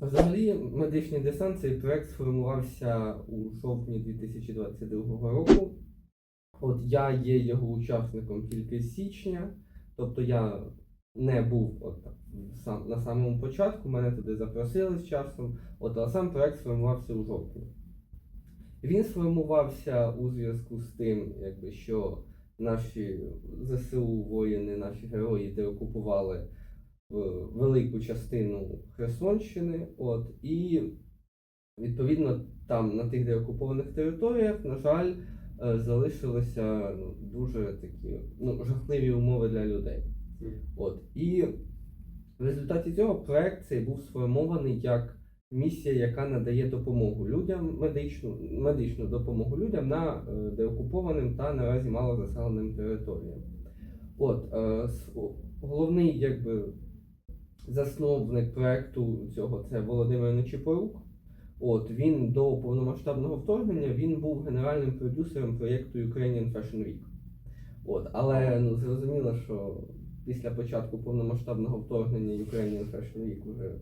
Взагалі, медичний десант цей проект сформувався у жовтні 2022 року. От я є його учасником тільки з січня, тобто я не був от сам, на самому початку, мене туди запросили з часом, от, але сам проект сформувався у жовтні. Він сформувався у зв'язку з тим, якби, що наші ЗСУ воїни, наші герої деокупували велику частину Херсонщини. От, і відповідно там на тих деокупованих територіях, на жаль, е, залишилися ну, дуже такі ну, жахливі умови для людей. От, і в результаті цього проект цей був сформований як місія, яка надає допомогу людям, медичну, медичну допомогу людям на е, деокупованим та наразі малозаселеним територіям. От, е, головний якби, засновник проекту цього це Володимир Нечипорук. От, він до повномасштабного вторгнення він був генеральним продюсером проєкту Ukrainian Fashion Week. От, але ну, зрозуміло, що після початку повномасштабного вторгнення Ukrainian Fashion Week вже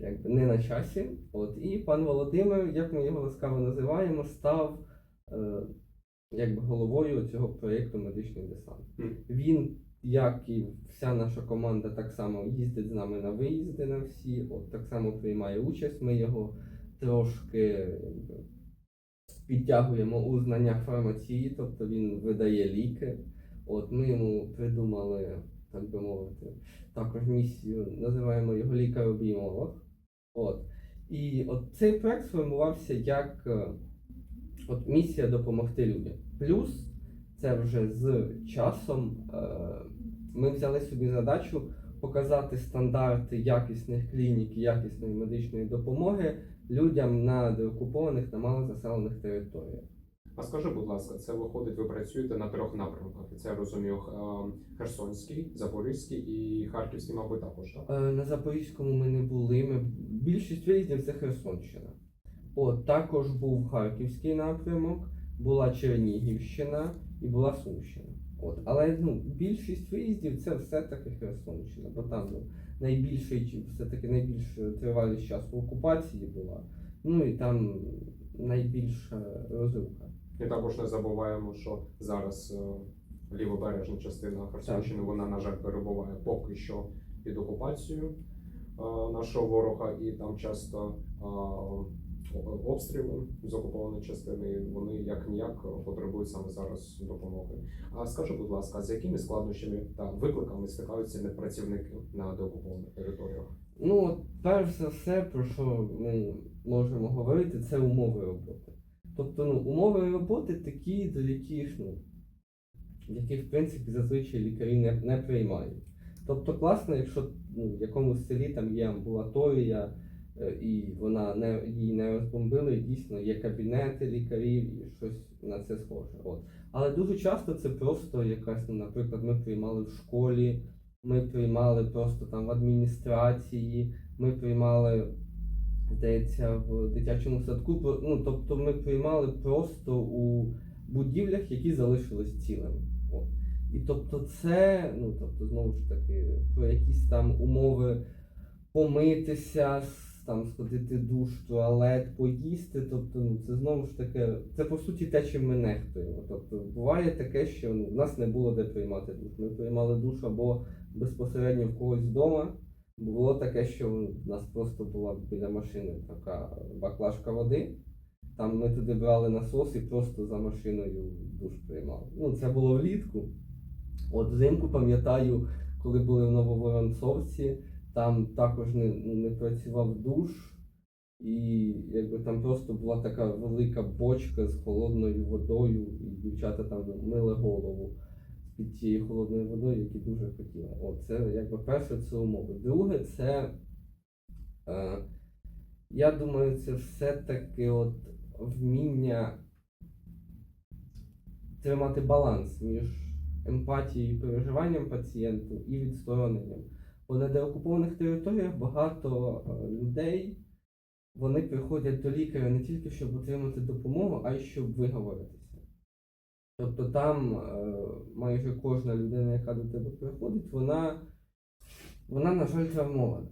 якби не на часі. От, і пан Володимир, як ми його ласкаво називаємо, став е, якби головою цього проєкту Медичний десант. Він, як і вся наша команда, так само їздить з нами на виїзди на всі, от так само приймає участь. Ми його трошки підтягуємо у знаннях фармації, тобто він видає ліки. От ми йому придумали, так би мовити, також місію, називаємо його лікар-обіймолог. От. І от цей проект сформувався як е, от місія допомогти людям. Плюс це вже з часом е, ми взяли собі задачу показати стандарти якісних клінік і якісної медичної допомоги людям на деокупованих та малозаселених територіях. А скажи, будь ласка, це виходить, ви працюєте на трьох напрямках. Це я розумію, е, Херсонський, Запорізький і Харківський, мабуть, також. Так? Е, На Запорізькому ми не були. Ми... Більшість виїздів це Херсонщина. От також був Харківський напрямок, була Чернігівщина і була Сумщина. От, але ну, більшість виїздів це все-таки Херсонщина, бо там ну, найбільший все-таки найбільша тривалість часу окупації була. Ну і там найбільша розруха. І також не забуваємо, що зараз е, лівобережна частина Херсонщини, вона, на жаль, перебуває поки що під окупацією е, нашого ворога, і там часто е, обстріли з окупованої частини, вони як ніяк потребують саме зараз допомоги. А скажи, будь ласка, з якими складнощами та викликами стикаються медпрацівники на деокупованих територіях? Ну, перш за все, про що ми можемо говорити, це умови роботи. Тобто, ну, умови роботи такі, до яких, ну, яких, в принципі, зазвичай лікарі не, не приймають. Тобто класно, якщо ну, в якомусь селі там є амбулаторія, і вона не, її не розбомбили, дійсно є кабінети лікарів і щось на це схоже. От. Але дуже часто це просто якась, ну, наприклад, ми приймали в школі, ми приймали просто там в адміністрації, ми приймали, здається, в дитячому садку. Ну, тобто ми приймали просто у будівлях, які залишились цілими. От. І тобто це, ну тобто, знову ж таки, про якісь там умови помитися, там сходити душ, туалет, поїсти. Тобто, ну це знову ж таки, це по суті те, чим ми нехтуємо. Тобто буває таке, що ну, в нас не було де приймати душ. Ми приймали душ або безпосередньо в когось вдома. Було таке, що в нас просто була біля машини така баклажка води. Там ми туди брали насос і просто за машиною душ приймали. Ну, це було влітку. От взимку пам'ятаю, коли були в Нововоронцовці, там також не, не працював душ, і якби там просто була така велика бочка з холодною водою, і дівчата там мили голову під тією холодною водою, які дуже хотіли. От це якби перше це умови. Друге, це е, я думаю, це все-таки от вміння тримати баланс між емпатією і переживанням пацієнту і відстороненням. На деокупованих територіях багато е, людей вони приходять до лікаря не тільки щоб отримати допомогу, а й щоб виговоритися. Тобто там е, майже кожна людина, яка до тебе приходить, вона, вона на жаль, травмована.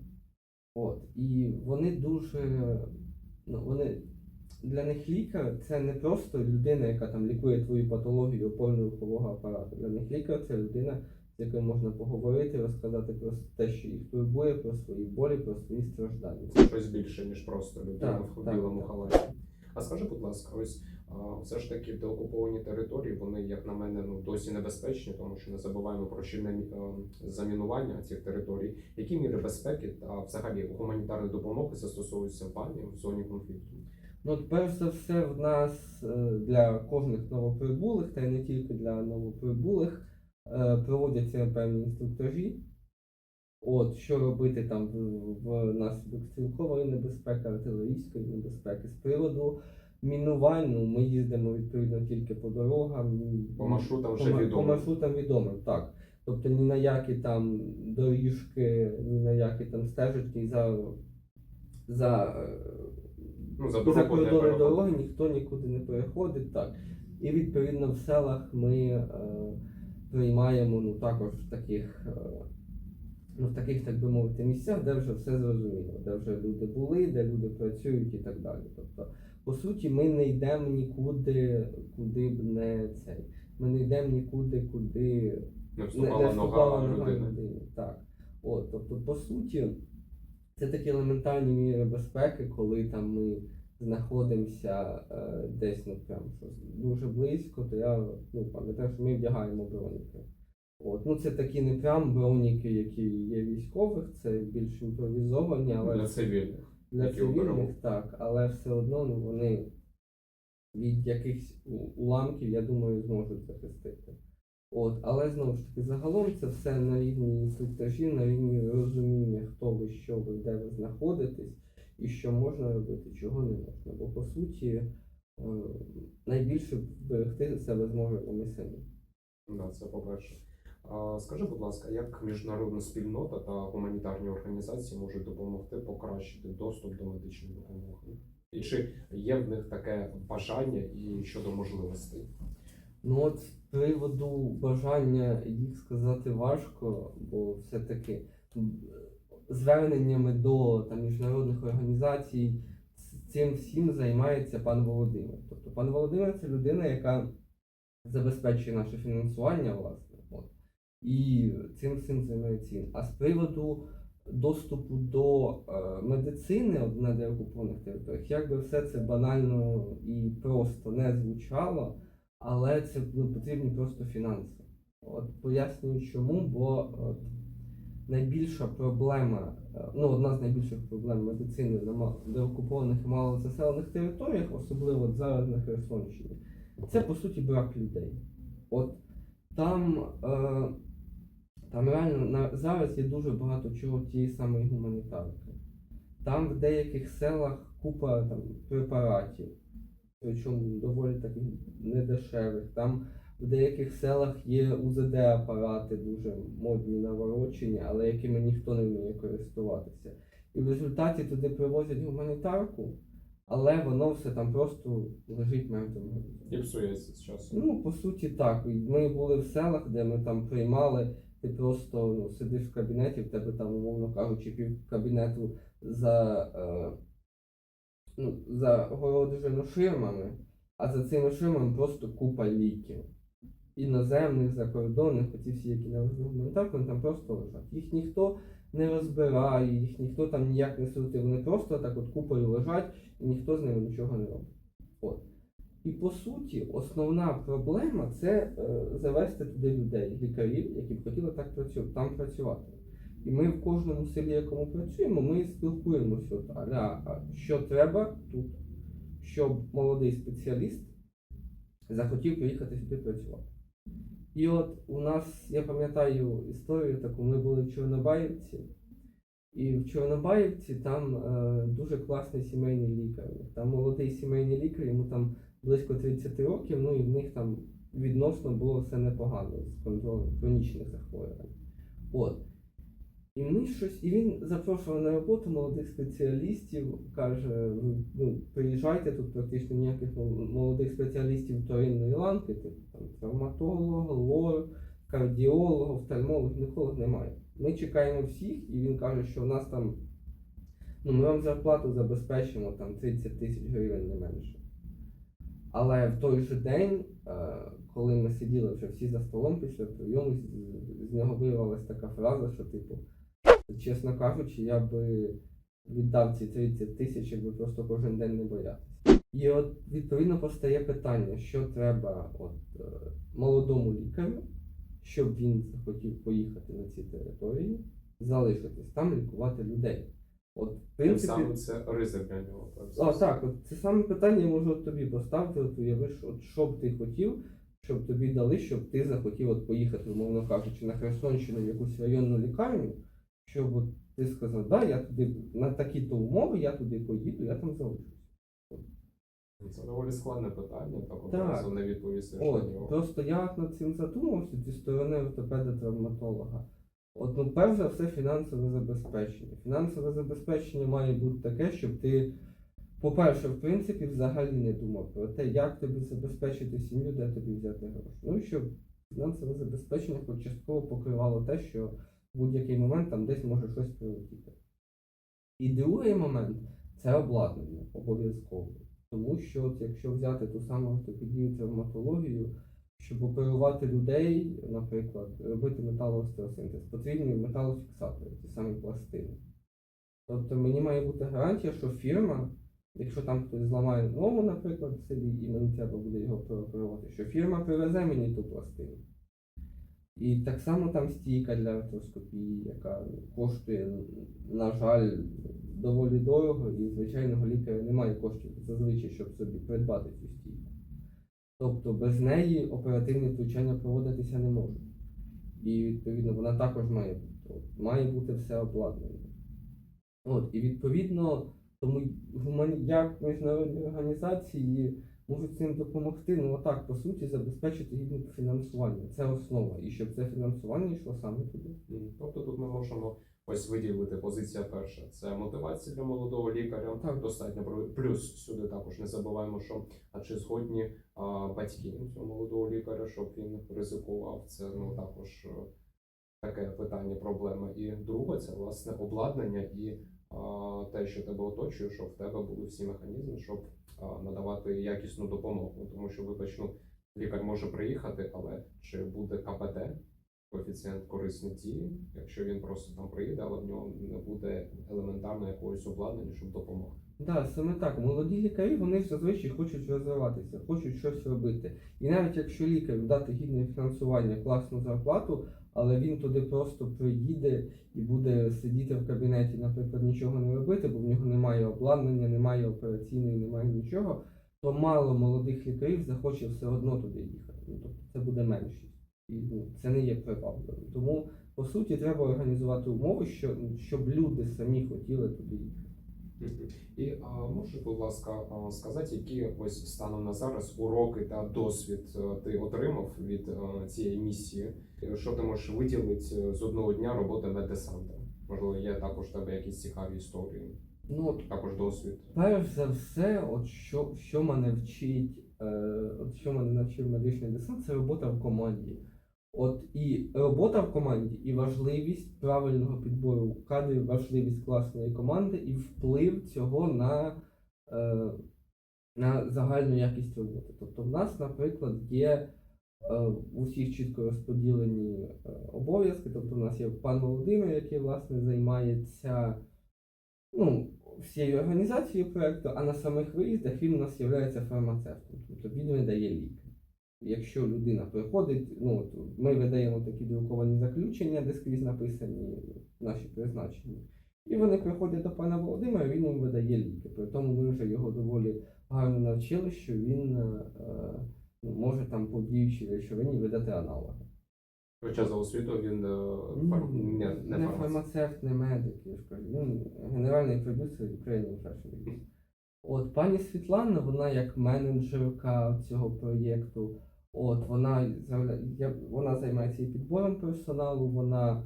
От. І вони дуже. Ну, вони, для них лікар це не просто людина, яка там лікує твою патологію опорно-рухового апарату. Для них лікар це людина, з якою можна поговорити, розказати про те, що їх турбує, про свої болі, про свої страждання. Це щось більше, ніж просто людина Так, в так, білому так. халаті. А скажи, будь ласка, ось а, все ж таки деокуповані території, вони, як на мене, ну досі небезпечні, тому що не забуваємо про щільне е, замінування цих територій. Які міри безпеки та взагалі гуманітарної допомоги застосовуються в в зоні конфлікту? Ну, перш за все, в нас е, для кожних новоприбулих, та й не тільки для новоприбулих, проводяться певні інструктажі. От, що робити там в, в наслідок стрілкової небезпеки, артилерійської небезпеки. З приводу мінувань, ну, ми їздимо відповідно тільки по дорогам. По маршрутам по, вже ма- відомо. По маршрутам відомо, так. Тобто ні на які там доріжки, ні на які там стежечки за, за е, Ну за за кордони дороги ніхто нікуди не переходить. Так. І відповідно в селах ми е, приймаємо ну, також в таких, е, ну, в таких, так би мовити, місцях, де вже все зрозуміло, де вже люди були, де люди працюють і так далі. Тобто, по суті, ми не йдемо нікуди, куди б не цей. Ми не йдемо нікуди, куди Не не, вступала не вступала нога людини. Так. От, тобто, по суті, це такі елементарні міри безпеки, коли там ми знаходимося е, десь ну, прям щось дуже близько, то я ну, пам'ятаю, що ми вдягаємо броніки. От, ну, це такі не прям броніки, які є військових, це більш імпровізовані, але Для цивільних. для які оберемо. цивільних так, але все одно ну, вони від якихось у- уламків, я думаю, зможуть захистити. От, але знову ж таки, загалом це все на рівні інструктажів, на рівні розуміння, хто ви, що ви, де ви знаходитесь, і що можна робити, чого не можна. Бо по суті е, найбільше вберегти себе зможемо ми самі. Да, це по-перше. Скажи, будь ласка, як міжнародна спільнота та гуманітарні організації можуть допомогти покращити доступ до медичної допомоги? І чи є в них таке бажання і щодо можливостей? Ну от з приводу бажання їх сказати важко, бо все-таки зверненнями до там, міжнародних організацій цим всім займається пан Володимир. Тобто пан Володимир це людина, яка забезпечує наше фінансування, власне. От. І цим всім займається він. А з приводу доступу до е, медицини от, на деокупованих територіях, як би все це банально і просто не звучало, але це ну, потрібні просто фінанси. От пояснюю чому, бо от, найбільша проблема, е, ну одна з найбільших проблем медицини на деокупованих і малозаселених територіях, особливо зараз на Херсонщині, це по суті брак людей. От там, е, там реально на, зараз є дуже багато чого тієї самої гуманітарки. Там в деяких селах купа там, препаратів, причому доволі таких недешевих. Там в деяких селах є УЗД-апарати дуже модні, наворочені, але якими ніхто не вміє користуватися. І в результаті туди привозять гуманітарку, але воно все там просто лежить мертвим. І псується з часом. Ну, по суті, так. Ми були в селах, де ми там приймали, ти просто ну, сидиш в кабінеті, в тебе там, умовно кажучи, пів кабінету за, е, ну, загороджено ширмами, а за цими ширмами просто купа ліків. Іноземних, закордонних, оці всі, які навезли гуманітарку, вони там просто лежать. Їх ніхто не розбирає, їх ніхто там ніяк не сортує. Вони просто так от купою лежать і ніхто з ними нічого не робить. От. І по суті, основна проблема це е, завести туди людей, лікарів, які б хотіли так працю- там працювати. І ми в кожному селі, якому працюємо, ми спілкуємося, що треба тут, щоб молодий спеціаліст захотів приїхати сюди працювати. І от у нас, я пам'ятаю історію таку, ми були в Чорнобаївці, і в Чорнобаївці там е, дуже класний сімейний лікар. Там молодий сімейний лікар, йому там близько 30 років, ну і в них там відносно було все непогано з контролем хронічних захворювань. От. І ми щось, і він запрошував на роботу молодих спеціалістів, каже, ну, приїжджайте, тут практично ніяких молодих спеціалістів вторинної ланки, типу там травматолога, лор, кардіолога, офтальмолог, нікого немає. Ми чекаємо всіх, і він каже, що в нас там ну ми вам зарплату забезпечимо там 30 тисяч гривень не менше. Але в той же день, е, коли ми сиділи вже всі за столом після прийому, з, нього вирвалася така фраза, що типу, чесно кажучи, я би віддав ці 30 тисяч, якби просто кожен день не боятися. І от відповідно постає питання, що треба от, е, молодому лікарю, щоб він захотів поїхати на ці території, залишитись там, лікувати людей. От, в Тим принципі, самим це ризик для нього. а, так, от це саме питання я можу от тобі поставити, от уявиш, от що б ти хотів, щоб тобі дали, щоб ти захотів от поїхати, умовно кажучи, на Херсонщину в якусь районну лікарню, щоб ти сказав, да, я туди на такі-то умови, я туди поїду, я там залишусь. Це доволі складне питання, так одразу не відповісти От, просто я над цим задумався зі сторони ортопеда-травматолога. От, ну, перш за все, фінансове забезпечення. Фінансове забезпечення має бути таке, щоб ти, по-перше, в принципі, взагалі не думав про те, як тобі забезпечити сім'ю, де тобі взяти гроші. Ну щоб фінансове забезпечення хоч частково покривало те, що будь-який момент там десь може щось прилетіти. І другий момент це обладнання обов'язково. Тому що от якщо взяти ту саму ортопедію травматологію, щоб оперувати людей, наприклад, робити металоостеосинтез, потрібні металофіксатори, ті самі пластини. Тобто мені має бути гарантія, що фірма, якщо там хтось зламає ногу, наприклад, в селі, і мені треба буде його прооперувати, що фірма привезе мені ту пластину. І так само там стійка для артроскопії, яка коштує, на жаль, доволі дорого, і звичайного лікаря немає коштів зазвичай, щоб собі придбати цю стійку. Тобто без неї оперативні втручання проводитися не можуть. І відповідно вона також має бути. Має бути все обладнане. От, і відповідно, тому як міжнародні організації можуть цим допомогти, ну отак, по суті, забезпечити гідне фінансування. Це основа. І щоб це фінансування йшло саме туди. Тобто тут ми можемо ось виділити позиція перша. Це мотивація для молодого лікаря. Так. Достатньо плюс сюди також не забуваємо, що а чи згодні а, батьки цього молодого лікаря, щоб він ризикував. Це ну також е, таке питання, проблема. І друге, це власне обладнання і а, те, що тебе оточує, щоб в тебе були всі механізми, щоб а, надавати якісну допомогу. Тому що, вибач, ну, лікар може приїхати, але чи буде КПД, коефіцієнт корисних дій, якщо він просто там приїде, але в нього не буде елементарно якогось обладнання, щоб допомогти. Так, саме так. Молоді лікарі вони зазвичай хочуть розвиватися, хочуть щось робити. І навіть якщо лікарю дати гідне фінансування, класну зарплату, але він туди просто приїде і буде сидіти в кабінеті, наприклад, нічого не робити, бо в нього немає обладнання, немає операційної, немає нічого, то мало молодих лікарів захоче все одно туди їхати. Ну, тобто це буде меншість. І ну, це не є привабливим. Тому, по суті, треба організувати умови, що, щоб люди самі хотіли туди їхати. І а, можеш, будь ласка, сказати, які ось станом на зараз уроки та досвід е, ти отримав від е, цієї місії? Що ти можеш виділити е, з одного дня роботи меддесанта? Можливо, є також в тебе якісь цікаві історії, Ну, от також досвід. Перш за все, от що, що мене вчить, е, от що мене навчив медичний десант, це робота в команді. От і робота в команді, і важливість правильного підбору кадрів, важливість класної команди і вплив цього на, е, на загальну якість роботи. Тобто в нас, наприклад, є у всіх чітко розподілені е, обов'язки. Тобто в нас є пан Володимир, який власне займається ну, всією організацією проєкту, а на самих виїздах він у нас є фармацевтом, тобто він видає ліки. Якщо людина приходить, ну ми видаємо такі друковані заключення, де скрізь написані наші призначення. І вони приходять до пана Володимира, він їм видає ліки. При тому ми вже його доволі гарно навчили, що він е, може там по діючій речовині видати аналоги. Хоча за освітою він е, фар... Ні, не, не, не фармацевт. не медик, я ж кажу. Він генеральний продюсер Ukrainian Fashion Week. От пані Світлана, вона як менеджерка цього проєкту, от вона я- вона займається і підбором персоналу, вона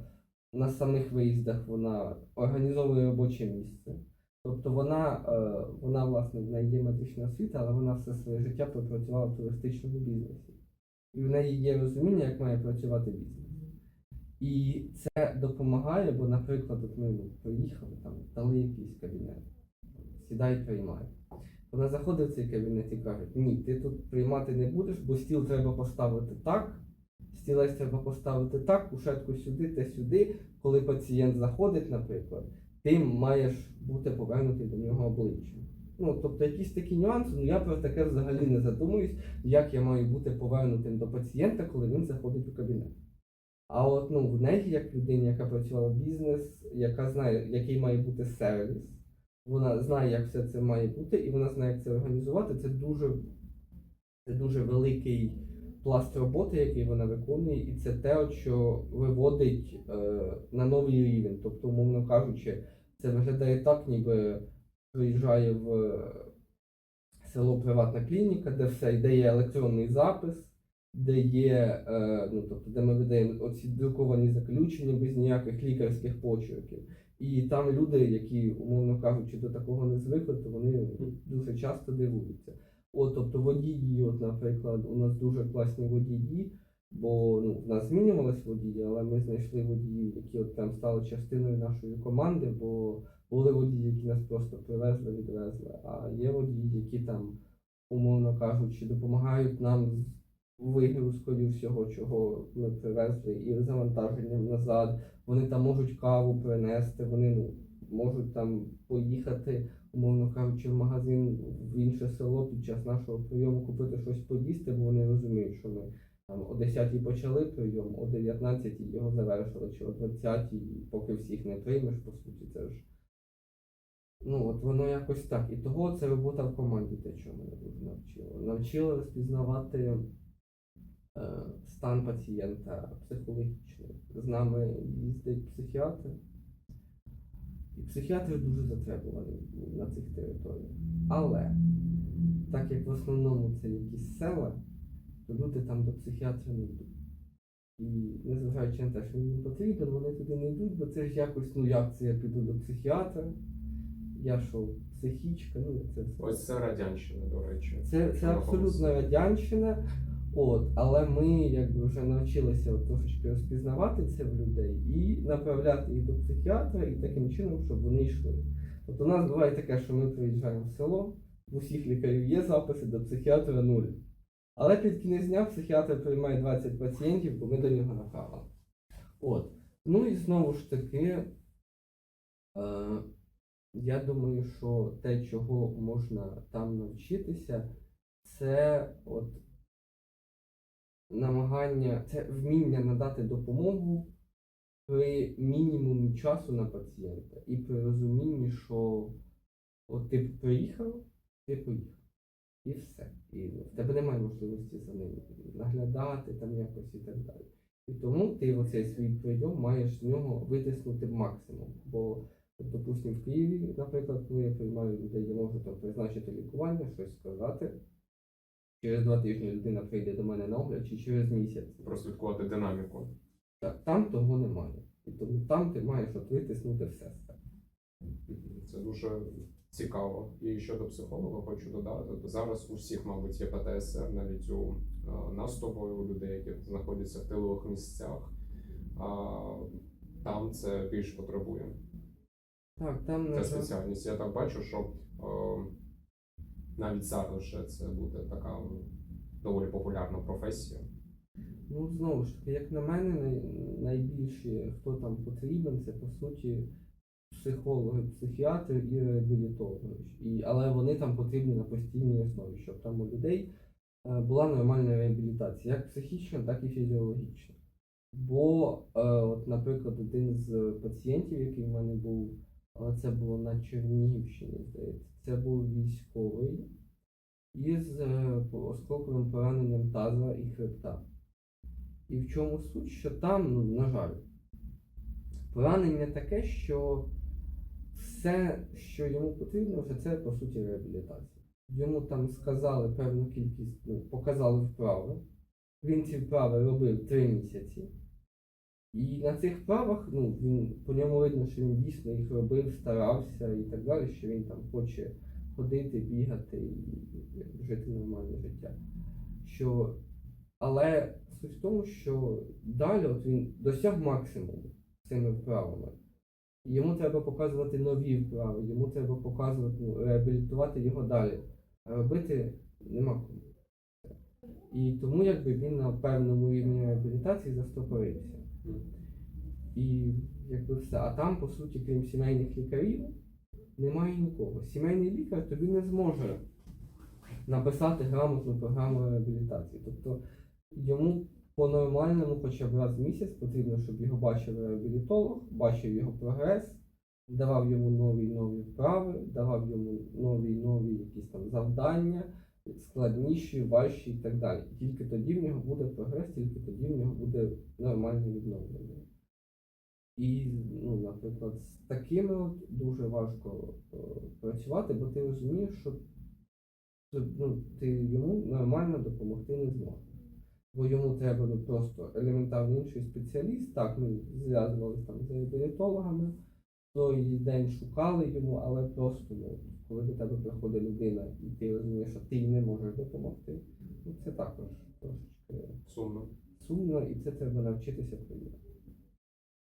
на самих виїздах вона організовує робоче місце. Тобто вона, е, вона власне в неї є медична освіта, але вона все своє життя пропрацювала в туристичному бізнесі. І в неї є розуміння, як має працювати бізнес. І це допомагає, бо, наприклад, ми приїхали, там, дали якийсь кабінет, сідай приймай. Вона заходить в цей кабінет і каже, ні, ти тут приймати не будеш, бо стіл треба поставити так, стілець треба поставити так, кушетку сюди, те сюди. Коли пацієнт заходить, наприклад, ти маєш бути повернутий до нього обличчям. Ну, тобто якісь такі нюанси, ну я про таке взагалі не задумуюсь, як я маю бути повернутим до пацієнта, коли він заходить у кабінет. А от ну, в неї, як людині, яка працювала в бізнес, яка знає, який має бути сервіс, вона знає, як все це має бути, і вона знає, як це організувати. Це дуже, це дуже великий пласт роботи, який вона виконує, і це те, що виводить е, на новий рівень. Тобто, умовно кажучи, це виглядає так, ніби приїжджає в е, село приватна клініка, де все, де є електронний запис, де є, е, ну, тобто, де ми видаємо оці друковані заключення без ніяких лікарських почерків. І там люди, які, умовно кажучи, до такого не звикли, то вони дуже часто дивуються. От, тобто водії, от, наприклад, у нас дуже класні водії, бо ну, в нас змінювались водії, але ми знайшли водіїв, які от прям стали частиною нашої команди, бо були водії, які нас просто привезли, відвезли, а є водії, які там, умовно кажучи, допомагають нам з вигрузкою всього, чого ми привезли, і завантаженням назад. Вони там можуть каву принести, вони ну, можуть там поїхати, умовно кажучи, в магазин в інше село під час нашого прийому купити щось поїсти, бо вони розуміють, що ми там о 10-й почали прийом, о 19-й його завершили, чи о 20-й, поки всіх не приймеш, по суті, це ж. Ну, от воно якось так. І того це робота в команді, те, чого мене дуже навчило. Навчило розпізнавати е, стан пацієнта психологічний. З нами їздить психіатр. І психіатр дуже затребуваний на цих територіях. Але, так як в основному це якісь села, то люди там до психіатра не йдуть. І незважаючи на те, що їм потрібен, вони туди не йдуть, бо це ж якось, ну як це я піду до психіатра, я що, психічка, ну це все. Ось це радянщина, до речі. Це, це абсолютно радянщина. От, але ми якби вже навчилися от трошечки розпізнавати це в людей і направляти їх до психіатра, і таким чином, щоб вони йшли. Тобто у нас буває таке, що ми приїжджаємо в село, в усіх лікарів є записи до психіатра нуль. Але під кінець дня психіатр приймає 20 пацієнтів, бо ми до нього направили. От. Ну і знову ж таки, е, я думаю, що те, чого можна там навчитися, це от намагання, це вміння надати допомогу при мінімумі часу на пацієнта і при розумінні, що от ти приїхав, ти поїхав. І все. І в тебе немає можливості за ним наглядати там якось і так далі. І тому ти оцей свій прийом маєш з нього витиснути максимум. Бо, допустимо, в Києві, наприклад, коли я приймаю людей, я можу там призначити лікування, щось сказати. Через два тижні людина прийде до мене на огляд, чи через місяць. Прослідкувати динаміку. Так, там того немає. І тому там ти маєш от витиснути все. Це дуже цікаво. І щодо психолога хочу додати. Зараз у всіх, мабуть, є ПТСР, навіть у е, нас з тобою, у людей, які знаходяться в тилових місцях. А, Там це більш потребує. Так, там жаль, спеціальність. Я так бачу, що е, навіть зараз ще це буде така доволі популярна професія. Ну, знову ж таки, як на мене, найбільше хто там потрібен, це по суті психологи, психіатри і реабілітологи. Але вони там потрібні на постійній основі, щоб там у людей е, була нормальна реабілітація, як психічна, так і фізіологічна. Бо, е, от, наприклад, один з пацієнтів, який в мене був, але це було на Чернігівщині, здається, це був військовий із е, осколковим пораненням таза і хребта. І в чому суть, що там, ну, на жаль, поранення таке, що все, що йому потрібно, вже це по суті реабілітація. Йому там сказали певну кількість, ну, показали вправи. Він ці вправи робив три місяці. І на цих вправах, ну, він, по ньому видно, що він дійсно їх робив, старався і так далі, що він там хоче ходити, бігати і жити нормальне життя. Що Але суть в тому, що далі от він досяг максимуму цими вправами. Йому треба показувати нові вправи, йому треба показувати, ну, реабілітувати його далі. А робити нема кому. І тому якби він на певному рівні реабілітації застопорився. І якби все. А там, по суті, крім сімейних лікарів, немає нікого. Сімейний лікар тобі не зможе написати грамотну програму реабілітації. Тобто йому по-нормальному хоча б раз в місяць потрібно, щоб його бачив реабілітолог, бачив його прогрес, давав йому нові нові вправи, давав йому нові нові якісь там завдання, складніші, важчі і так далі. Тільки тоді в нього буде прогрес, тільки тоді в нього буде нормальне відновлення. І, ну, наприклад, з такими от дуже важко е, працювати, бо ти розумієш, що ну, ти йому нормально допомогти не зможеш. Бо йому треба ну, просто елементарно інший спеціаліст. Так, ми зв'язувалися з реабілітологами, той день шукали йому, але просто, ну, коли до тебе приходить людина і ти розумієш, що ти їй не можеш допомогти, ну це також трошечки Сумно. сумно, і це треба навчитися прийняти.